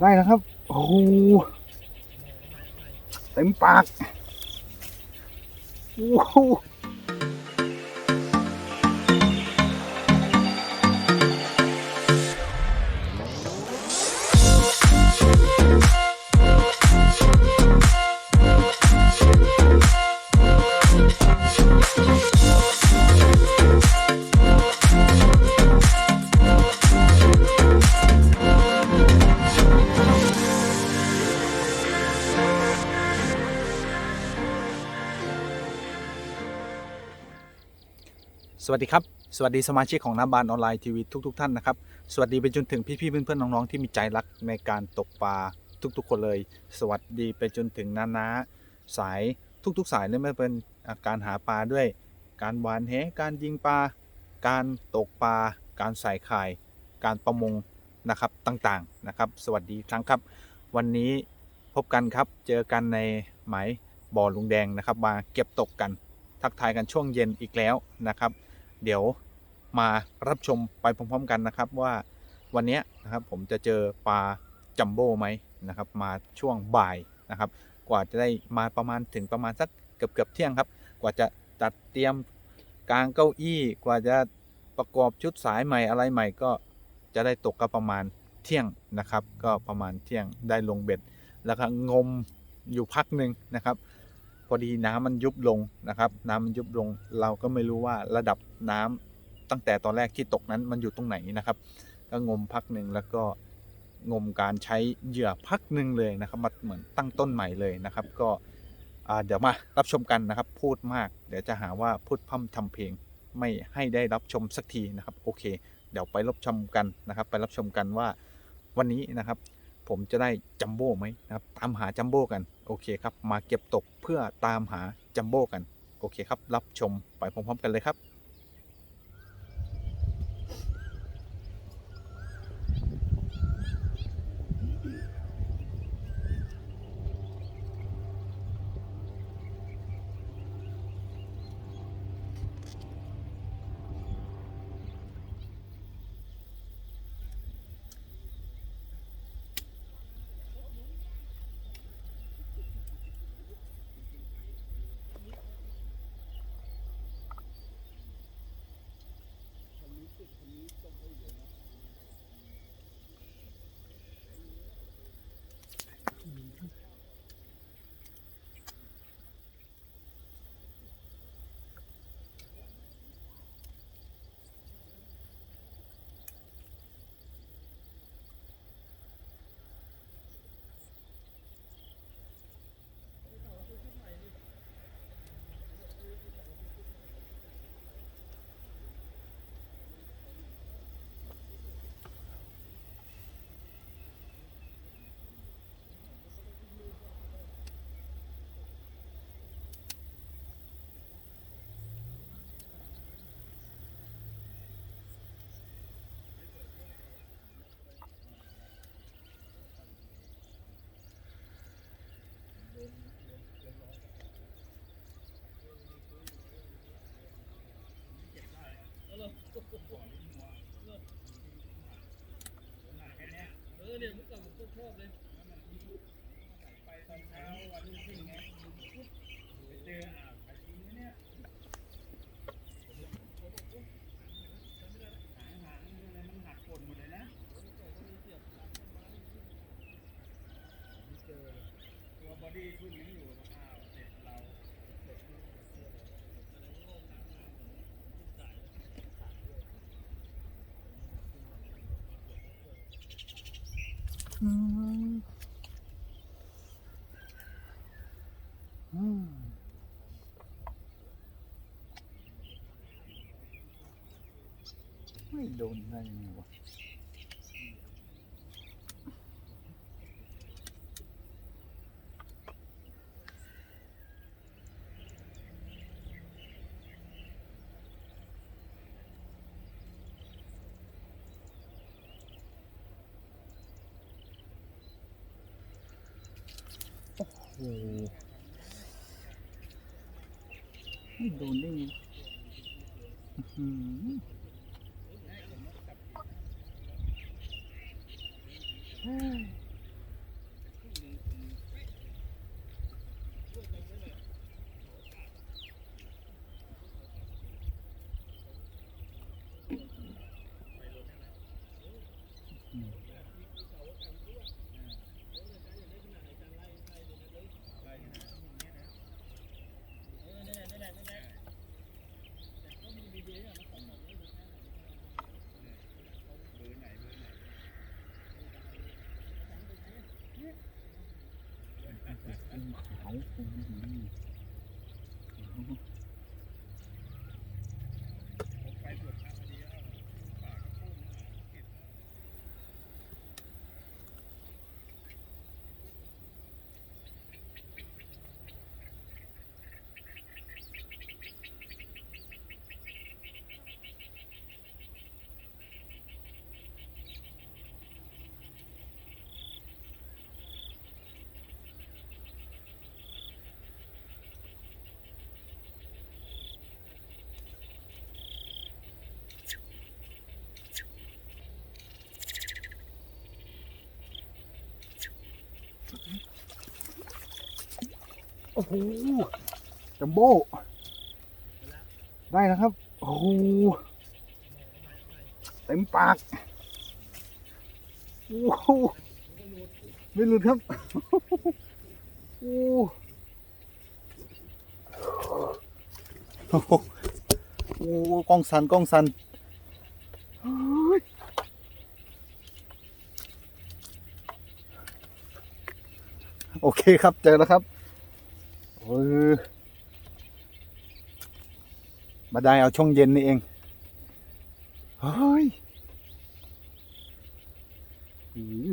ได้นะครับ โอ้โหเต็มปาก โอ้ สวัสดีครับ สวัสดีสมาชิกของน้ำบานออนไลน์ทีวีทุกๆทท่านนะครับ สวัสดีไปจนถึงพี่ๆเพื่อนๆน้องๆที่มีใจรักในการตกปลาทุกๆ คนเลย สวัสดีไปจนถึงนานาสายทุกๆ สายเลยไม่เป็นการหาปลาด้วย การหวานแหการยิงปลา การตกปลา การใส่ข่าย การประมงนะครับต่างๆนะครับ สวัสดีครั้งครับ วันนี้พบกันครับเจอกันในหมายบ่อลุงแดงนะครับมาเก็บตกกันทักทายกันช่วงเย็นอีกแล้วนะครับ เดี๋ยวมารับชมไปพร้อม ๆ กันนะครับว่าวันนี้นะครับผมจะเจอปลาจัมโบ้ไหมนะครับ มาช่วงบ่ายนะครับ กว่าจะได้มาประมาณถึงประมาณสักเกือบเกือบเที่ยงครับ กว่าจะจัดเตรียมกางเก้าอี้กว่าจะประกอบชุดสายใหม่อะไรใหม่ก็จะได้ตกก็ประมาณเที่ยงนะครับ ก็ประมาณเที่ยงได้ลงเบ็ด แล้วก็งมอยู่พักหนึ่งนะครับ อดีน้ำมันยุบลงนะครับ น้ำมันยุบลง เราก็ไม่รู้ว่าระดับน้ำตั้งแต่ตอนแรกที่ตกนั้นมันอยู่ตรงไหนนะครับ ก็งมพักหนึ่งแล้วก็งมการใช้เหยื่อพักหนึ่งเลยนะครับมาเหมือนตั้งต้นใหม่เลยนะครับ ก็เดี๋ยวมารับชมกันนะครับ พูดมาก เดี๋ยวจะหาว่าพูดพร่ำทำเพลงไม่ให้ได้รับชมสักทีนะครับ โอเค เดี๋ยวไปรับชมกันนะครับ ไปรับชมกันว่าวันนี้นะครับ ผมจะได้จัมโบ้ไหมนะครับตามหาจัมโบ้กันโอเคครับมาเก็บตกเพื่อตามหาจัมโบ้กันโอเคครับรับชมไปพร้อมๆกันเลยครับ เออเนี่ยเมื่อก่อนผมก็ชอบเลยไปตอนเช้าวันรุ่งขึ้นไงไปเจออ่าวขาชิงเนี่ยหางหางอะไรมันหักปนหมดเลยนะตัวบอดี้ขึ้นยังอยู่อ้าวเสร็จเรา อืมอืม ไม่โดนได้ยังไงวะโอ้โหไม่โดนได้ไง อื้ อหือเฮ้ย เขา ไปตรวจพระพอดีแล้วป่าก็โค่นมาเก็บ โอ้โหจัมโบ้ได้แล้วครับ โอ้โหเต็มปากโอ้โหไม่หลุดครับโอ้โหโอ้กล้องสันกล้องสันโอเคครับ เจอแล้วครับ เออมาได้เอาช่วงเย็นนี่เอง เฮ้ยหือ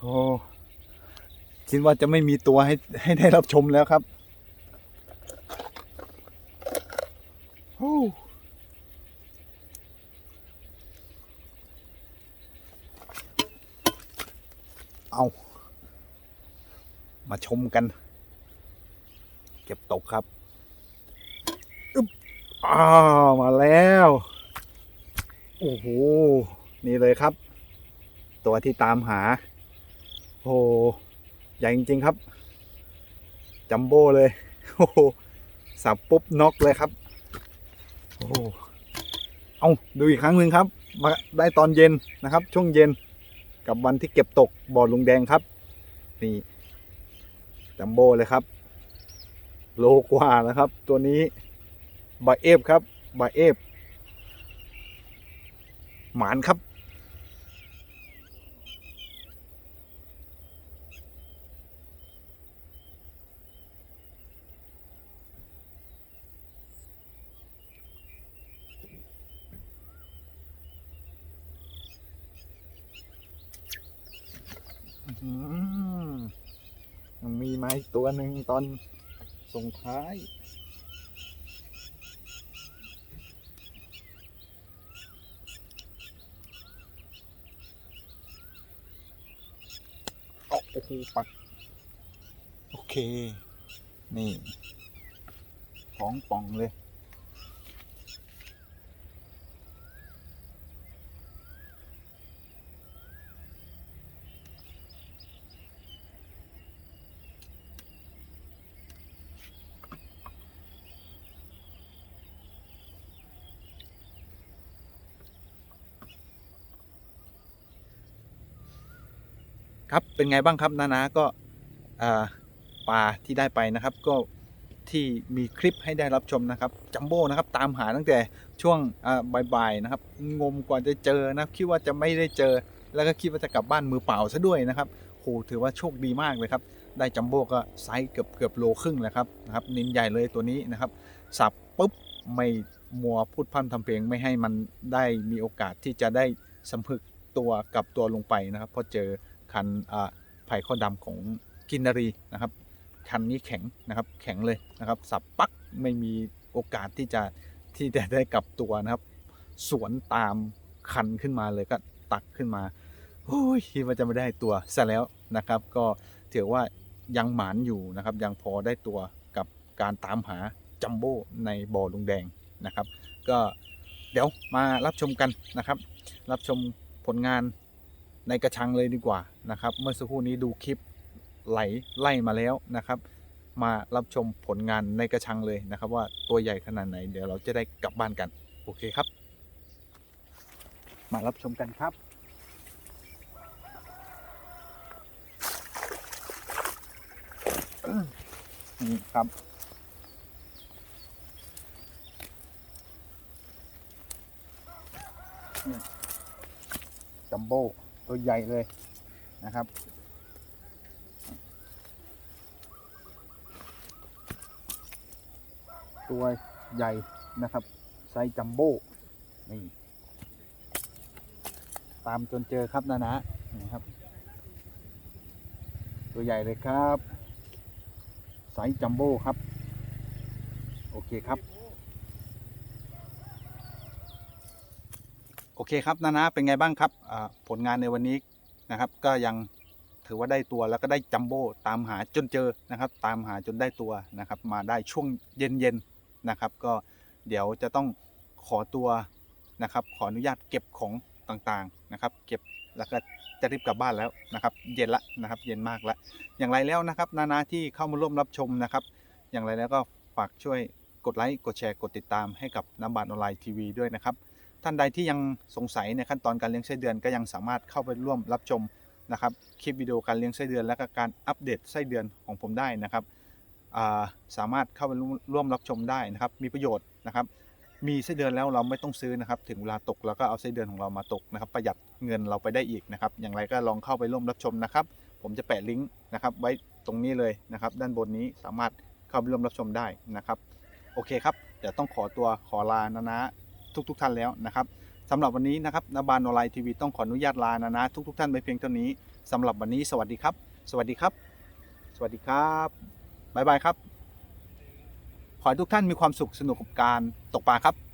โอ้คิดว่าจะไม่มีตัวให้ให้ได้รับชมแล้วครับ โอ้ เอามาชมกัน เก็บตกครับอึ๊บอ้าวมาแล้ว โอ้โห นี่เลยครับ ตัวที่ตามหา โอ้โหใหญ่จริง ๆ ครับ จัมโบ้เลย โอ้โหสับปุ๊บน็อกเลยครับ โอ้โหเอาดูอีกครั้งหนึ่งครับ มาได้ตอนเย็นนะครับ ช่วงเย็น กับวันที่เก็บตกบ่อลุงแดงครับ นี่จัมโบ้เลยครับ โลกว่านะครับ ตัวนี้บาเอฟครับบาเอฟหมานครับ อืม ยังมีไม้ตัวหนึ่งตอนส่งท้าย โอ้โหปัก โอเค นี่ ของป่องเลย ครับเป็นไงบ้างครับนานาก็อ่าปลาที่ได้ไปนะครับ ก็ที่มีคลิปให้ได้รับชมนะครับจัมโบ้นะครับตามหาตั้งแต่ช่วงบ่ายๆนะครับ งมกว่าจะเจอนะค,คิดว่าจะไม่ได้เจอ แล้วก็คิดว่าจะกลับบ้านมือเปล่าซะด้วยนะครับโหถือว่าโชคดีมากเลยครับ ได้จัมโบ้ก็ไซส์เกือบเกือบโลครึ่งแล้วครับนะครับนินใหญ่เลยตัวนี้นะครับ สับปุ๊บไม่มัวพูดพร่ำทำเพลงไม่ให้มันได้มีโอกาสที่จะได้สัมผัสตัวกับตัวลงไปนะครับพอเจอ คันอ่าไผ่ข้อดำของกินนารีนะครับคันนี้แข็งนะครับแข็งเลยนะครับ สับปักไม่มีโอกาสที่จะที่จะได้กลับตัวนะครับ สวนตามคันขึ้นมาเลยก็ตักขึ้นมาโอ้ยคิดว่าจะไม่ได้ตัวซะแล้วนะครับ ก็ถือว่ายังหมานอยู่นะครับ ยังพอได้ตัวกับการตามหาจัมโบ้ในบ่อลุงแดงนะครับ ก็เดี๋ยวมารับชมกันนะครับ รับชมผลงาน ในกระชังเลยดีกว่านะครับ เมื่อสักครู่นี้ดูคลิปไหลไล่มาแล้วนะครับ มารับชมผลงานในกระชังเลยนะครับ ว่าตัวใหญ่ขนาดไหนเดี๋ยวเราจะได้กลับบ้านกันโอเคครับ มารับชมกันครับนี่ครับนี่จัมโบ้ ตัวใหญ่เลยนะครับ ตัวใหญ่นะครับ ไซจัมโบ้นี่ตามจนเจอครับนะนะนี่ครับ ตัวใหญ่เลยครับ ไซจัมโบ้ครับ โอเคครับ โอเคครับนานะเป็นไงบ้างครับผลงานในวันนี้นะครับ ก็ยังถือว่าได้ตัวแล้วก็ได้จัมโบ้ตามหาจนเจอนะครับ ตามหาจนได้ตัวนะครับ มาได้ช่วงเย็นๆนะครับ ก็เดี๋ยวจะต้องขอตัวนะครับ ขออนุญาตเก็บของต่างๆนะครับ เก็บแล้วก็จะรีบกลับบ้านแล้วนะครับ เย็นละนะครับ เย็นมากละอย่างไรแล้วนะครับ นานาที่เข้ามาร่วมรับชมนะครับ อย่างไรแล้วก็ฝากช่วยกดไลค์กดแชร์กดติดตามให้กับน้ำบานออนไลน์ทีวีด้วยนะครับ ท่านใดที่ยังสงสัยในขั้นตอนการเลี้ยงไส้เดือนก็ยังสามารถเข้าไปร่วมรับชมนะครับคลิปวิดีโอการเลี้ยงไส้เดือน และก็การอัปเดตไส้เดือนของผมได้นะครับาสามารถเข้าไปร่วมรับชมได้นะครับ มีประโยชน์นะครับ มีไส้เดือนแล้วเราไม่ต้องซื้อนะครับ ถึงเวลาตกเราก็เอาไส้เดือนของเรามาตกนะครับ ประหยัดเงินเราไปได้อีกนะครับ อย่างไรก็ลองเข้าไปร่วมรับชมนะครับ ผมจะแปะลิงก์นะครับ ไว้ตรงนี้เลยนะครับ ด้านบนนี้สามารถเข้าไปร่วมรับชมได้นะครับ โอเคครับ เดี๋ยวต้องขอตัวขอลานะนะ ทุกๆทท่านแล้วนะครับสำหรับวันนี้นะครับนบานออนไลน์ทีวีต้องขออนุญาตลานะนะทุกๆท่านไปเพียงเท่านี้สำหรับวันนี้สวัสดีครับ สวัสดีครับ สวัสดีครับบ๊ายบายครับ ขอให้ทุกท่านมีความสุขสนุกกับการตกปลาครับ